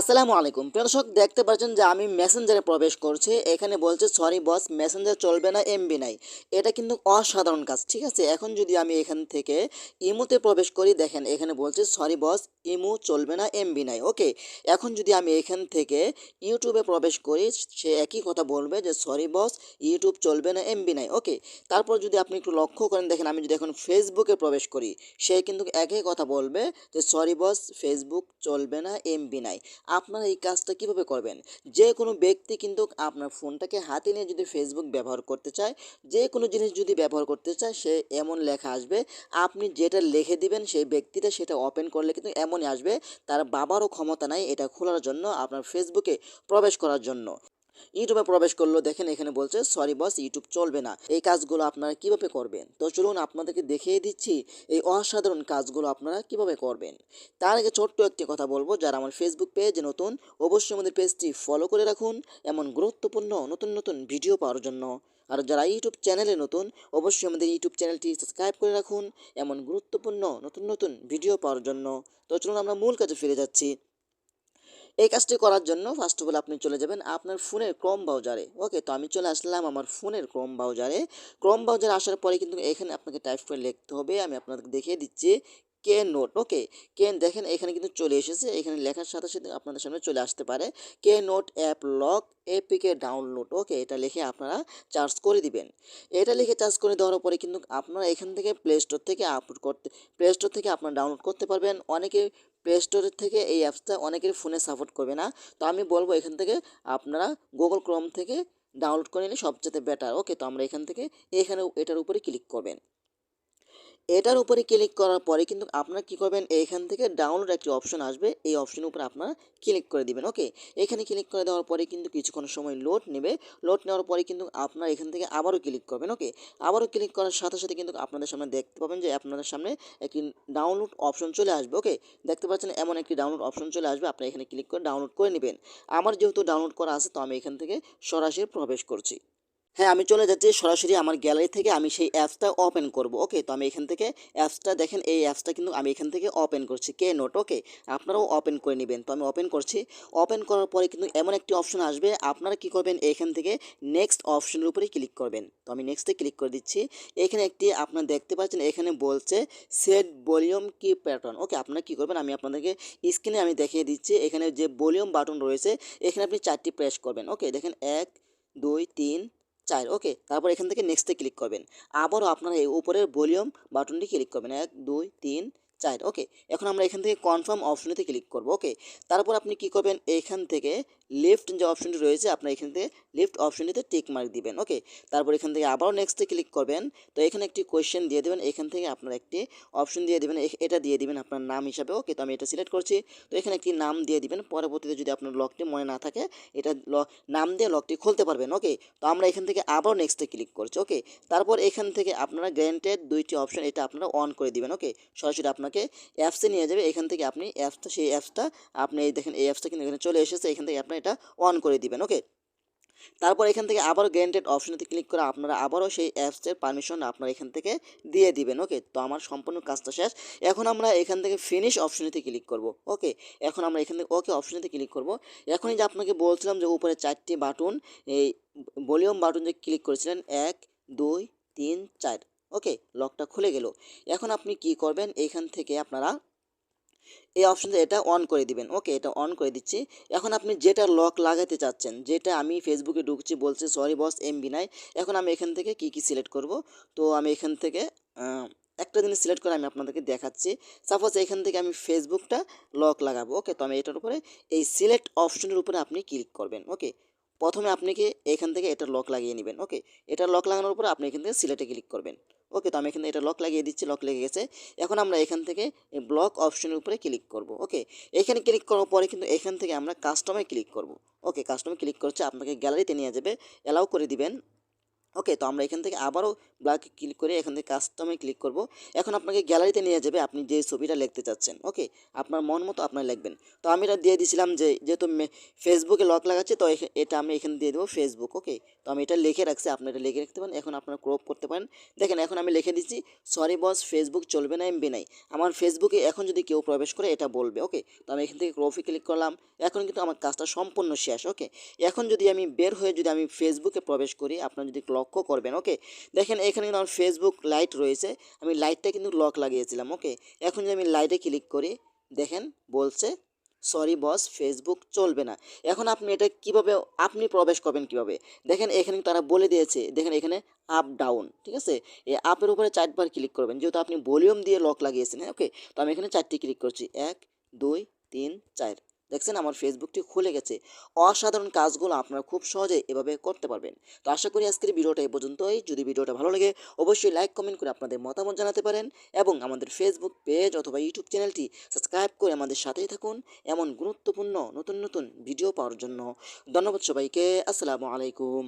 আসসালামু আলাইকুম। দর্শক, দেখতে পাচ্ছেন যে আমি মেসেঞ্জারে প্রবেশ করছি। এখানে বলছে সরি বস মেসেঞ্জার চলবে না এমবি নাই। এটা কিন্তু অসাধারণ কাজ, ঠিক আছে? এখন যদি আমি এখান থেকে ইমুতে প্রবেশ করি, দেখেন, এখানে বলছে সরি বস ইমু চলবে না এমবি নাই। ওকে এখন যদি আমি এখান থেকে ইউটিউবে প্রবেশ করি, সে একই কথা বলবে যে সরি বস ইউটিউব চলবে না এমবি নাই। ওকে তারপর যদি আপনি একটু লক্ষ্য করেন, দেখেন, আমি যদি এখন ফেসবুকে প্রবেশ করি, সে কিন্তু একই কথা বলবে যে সরি বস ফেসবুক চলবে না এমবি নাই। আপনারা এই কাজটা কীভাবে করবেন? যে কোনো ব্যক্তি কিন্তু আপনার ফোনটাকে হাতে নিয়ে যদি ফেসবুক ব্যবহার করতে চায় যে কোনো জিনিস যদি ব্যবহার করতে চায়, সে এমন লেখা আসবে। আপনি যেটা লিখে দিবেন সেই ব্যক্তিটা সেটা ওপেন করলে কিন্তু এমনই আসবে, তার বাবারও ক্ষমতা নাই এটা খোলার জন্য, আপনার ফেসবুকে প্রবেশ করার জন্য। ইউটিউবে প্রবেশ করল, দেখেন এখানে বলছে সরি বস ইউটিউব চলবে না। এই কাজগুলো আপনারা কীভাবে করবেন? তো চলুন আপনাদেরকে দেখিয়ে দিচ্ছি এই অসাধারণ কাজগুলো আপনারা কীভাবে করবেন। তার আগে ছোট্ট একটি কথা বলব, যারা আমার ফেসবুক পেজ নতুন, অবশ্যই আমাদের পেজটি ফলো করে রাখুন এমন গুরুত্বপূর্ণ নতুন নতুন ভিডিও পাওয়ার জন্য। আর যারা ইউটিউব চ্যানেলে নতুন, অবশ্যই আমাদের ইউটিউব চ্যানেলটি সাবস্ক্রাইব করে রাখুন এমন গুরুত্বপূর্ণ নতুন নতুন ভিডিও পাওয়ার জন্য। তো চলুন আমরা মূল কাজে ফিরে যাচ্ছি। এই কাজটি করার জন্য ফার্স্ট অফ অল আপনি চলে যাবেন আপনার ফোনের ক্রোম ব্রাউজারে ওকে তো আমি চলে আসলাম আমার ফোনের ক্রোম ব্রাউজারে ক্রম ব্রাউজারে আসার পরে কিন্তু এখানে আপনাকে টাইপ করে লিখতে হবে। আমি আপনাদের দেখিয়ে দিচ্ছি কে নোট? ওকে, কে দেখেন এখানে কিন্তু চলে এসেছে। এখানে লেখার সাথে সাথে আপনাদের সামনে চলে আসতে পারে। K note app lock APK download. Okay, এটা লিখে আপনারা চার্জ করে দিবেন। এটা লিখে চার্জ করে দেওয়ার পরে কিন্তু আপনারা এখান থেকে প্লে স্টোর থেকে আপলোড করতে প্লে স্টোর থেকে আপনারা ডাউনলোড করতে পারবেন। অনেকে প্লে স্টোরের থেকে এই অ্যাপসটা অনেকের ফোনে সাপোর্ট করবে না। তো আমি বলব এখান থেকে আপনারা গুগল ক্রোম থেকে ডাউনলোড করে নিলে সবচেয়ে বেটার ওকে, তো আমরা এখান থেকে এখানে এটার উপরে ক্লিক করবেন। এটার উপরে ক্লিক করার পরে কিন্তু আপনারা কী করবেন? এইখান থেকে ডাউনলোড একটি অপশন আসবে। এই অপশনের উপরে আপনারা ক্লিক করে দিবেন ওকে এখানে ক্লিক করে দেওয়ার পরে কিন্তু কিছুক্ষণ সময় লোড নেবে। লোড নেওয়ার পরে কিন্তু আপনারা এখান থেকে আবারও ক্লিক করবেন ওকে আবারও ক্লিক করার সাথে সাথে কিন্তু আপনাদের সামনে দেখতে পাবেন যে আপনাদের সামনে একটি ডাউনলোড অপশন চলে আসবে ওকে দেখতে পাচ্ছেন এমন একটি ডাউনলোড অপশন চলে আসবে। আপনারা এখানে ক্লিক করে ডাউনলোড করে নেবেন। আমার যেহেতু ডাউনলোড করা আছে, তো আমি এখান থেকে সরাসরি প্রবেশ করছি। হ্যাঁ আমি চলে যাচ্ছি সরাসরি আমার গ্যালারি থেকে। আমি সেই অ্যাপসটা ওপেন করব। ওকে তো আমি এখান থেকে অ্যাপসটা দেখেন, এই অ্যাপসটা কিন্তু আমি এখান থেকে ওপেন করছি। কে নোট? ওকে আপনারাও ওপেন করে নেবেন। তো আমি ওপেন করছি। ওপেন করার পরে কিন্তু এমন একটি অপশন আসবে। আপনারা কি করবেন? এখান থেকে নেক্সট অপশনের উপরে ক্লিক করবেন। তো আমি নেক্সটে ক্লিক করে দিচ্ছি। এখানে একটি আপনারা দেখতে পাচ্ছেন, এখানে বলছে সেট ভলিউম কি প্যাটার্ন ওকে আপনারা কি করবেন? আমি আপনাদেরকে স্ক্রিনে আমি দেখিয়ে দিচ্ছি। এখানে যে ভলিউম বাটন রয়েছে, এখানে আপনি চারটি প্রেস করবেন। ওকে দেখেন, এক, দুই, তিন চার ওকে, তারপর এখান থেকে নেক্সটে ক্লিক করবেন। আবারও আপনারা এই উপরের ভলিউম বাটনটি ক্লিক করবেন। এক, দুই, তিন চার ওকে, এখন আমরা এখান থেকে কনফার্ম অপশনেতে ক্লিক করব। ওকে, তারপর আপনি কি করবেন? এইখান থেকে লেফট যে অপশনটি রয়েছে, আপনার এখান থেকে লেফট অপশনটিতে টিক মার্ক দিবেন ওকে তারপর এখান থেকে আবারও নেক্সটে ক্লিক করবেন। তো এখানে একটি কোয়েশ্চেন দিয়ে দেবেন, এখান থেকে আপনার একটি অপশন দিয়ে দেবেন এটা দিয়ে দিবেন আপনার নাম হিসাবে ওকে তো আমি এটা সিলেক্ট করছি। তো এখানে একটি নাম দিয়ে দিবেন, পরবর্তীতে যদি আপনার লকটি মনে না থাকে, এটা নাম দিয়ে লকটি খুলতে পারবেন ওকে তো আমরা এখান থেকে আবারও নেক্সটে ক্লিক করছি ওকে তারপর এখান থেকে আপনারা গ্র্যান্টেড দুইটি অপশন এটা আপনারা অন করে দিবেন ওকে সরাসরি আপনাকে অ্যাপসে নিয়ে যাবে, এখান থেকে আপনি অ্যাপসটা সেই অ্যাপসটা আপনি এই দেখেন, এই অ্যাপসটা কিন্তু এখানে চলে এসেছে, এখান থেকে আপনি এটা অন করে দিবেন ওকে তারপর এখান থেকে আবারও গ্র্যান্টেড অপশনেতে ক্লিক করে আপনারা আবারও সেই অ্যাপসের পারমিশন আপনারা এখান থেকে দিয়ে দিবেন ওকে তো আমার সম্পূর্ণ কাজটা শেষ। এখন আমরা এখান থেকে ফিনিশ অপশনেতে ক্লিক করব ওকে এখন আমরা এখান থেকে ওকে অপশনেতে ক্লিক করব। এখনই যে আপনাকে বলছিলাম যে উপরে চারটি বাটন এই ভলিউম বাটন যে ক্লিক করেছিলেন, এক, দুই, তিন, চার ওকে লকটা খুলে গেল। এখন আপনি কি করবেন? এখান থেকে আপনারা এই অপশনটা এটা অন করে দিবেন। ওকে এটা অন করে দিচ্ছি। এখন আপনি যেটা লক লাগাতে চাচ্ছেন, যেটা আমি ফেসবুকে ঢুকছি, বলছি সরি বস এমবি নাই। এখন আমি এখান থেকে কি কি সিলেক্ট করব? তো আমি এখান থেকে একটা জিনিস সিলেক্ট করে আমি আপনাদেরকে দেখাচ্ছি। সাপোজ এখান থেকে আমি ফেসবুকটা লক লাগাবো। ওকে তো আমি এটার উপরে এই সিলেক্ট অপশনের উপরে আপনি ক্লিক করবেন। ওকে প্রথমে আপনি কি এখান থেকে এটা লক লাগিয়ে নেবেন ওকে এটা লক লাগানোর পর আপনি এখান থেকে সিলেটে ক্লিক করবেন ওকে তো আমি এখানে এটা লক লাগিয়ে দিচ্ছি লক লেগে গেছে। এখন আমরা এখান থেকে ব্লক অপশনের উপরে ক্লিক করব ওকে এখানে ক্লিক করার পরে কিন্তু এখান থেকে আমরা কাস্টমে ক্লিক করব ওকে কাস্টমে ক্লিক করছে, আপনাকে গ্যালারিতে নিয়ে যাবে অ্যালাউ করে দিবেন। ওকে, তো আমরা এখান থেকে আবারও ব্ল্যাকে ক্লিক করে এখান থেকে কাস্টমে ক্লিক করব। এখন আপনাকে গ্যালারিতে নিয়ে যাবে আপনি যে ছবিটা লিখতে চাচ্ছেন, ওকে? আপনার মন মতো আপনার লিখবেন। তো আমি এটা দিয়ে দিয়েছিলাম যে, যেহেতু ফেসবুকে লক লাগাচ্ছে, তো এটা আমি এখানে দিয়ে দেবো ফেসবুক ওকে? তো আমি এটা লিখে রাখছি, আপনি এটা লিখে রাখতে পারেন, এখন আপনারা ক্রপ করতে পারেন। দেখেন, এখন আমি লিখে দিচ্ছি সরি বস ফেসবুক চলবে না এমবি নাই। আমার ফেসবুকে এখন যদি কেউ প্রবেশ করে, এটা বলবে, ওকে? তো আমি এখান থেকে ক্রপে ক্লিক করলাম, এখন কিন্তু আমার কাজটা সম্পূর্ণ শেষ, ওকে? এখন যদি আমি বের হয়ে যদি আমি ফেসবুকে প্রবেশ করি, আপনারা যদি লক্ষ্য করবেন, ওকে? দেখেন, এখানে কিন্তু আমার ফেসবুক লাইট রয়েছে। আমি লাইটটা কিন্তু লক লাগিয়েছিলাম, ওকে? এখন যদি আমি লাইটে ক্লিক করি, দেখেন, বলছে সরি বস ফেসবুক চলবে না। এখন আপনি এটা কীভাবে, আপনি প্রবেশ করবেন কীভাবে? দেখেন, এখানে তারা বলে দিয়েছে, দেখেন, এখানে আপ ডাউন ঠিক আছে? এই আপের উপরে চারবার ক্লিক করবেন। যেহেতু আপনি ভলিউম দিয়ে লক লাগিয়েছেন ওকে? তো আমি এখানে চারটি ক্লিক করছি, এক, দুই, তিন, চার। দেখছেন আমার ফেসবুকটি খুলে গেছে। অসাধারণ কাজগুলো আপনারা খুব সহজে এভাবে করতে পারবেন। তো আশা করি আজকের ভিডিওটা এই পর্যন্তই। যদি ভিডিওটা ভালো লাগে, অবশ্যই লাইক কমেন্ট করে আপনাদের মতামত জানাতে পারেন এবং আমাদের ফেসবুক পেজ অথবা ইউটিউব চ্যানেলটি সাবস্ক্রাইব করে আমাদের সাথেই থাকুন এমন গুরুত্বপূর্ণ নতুন নতুন ভিডিও পাওয়ার জন্য। ধন্যবাদ সবাইকে। আসসালামু আলাইকুম।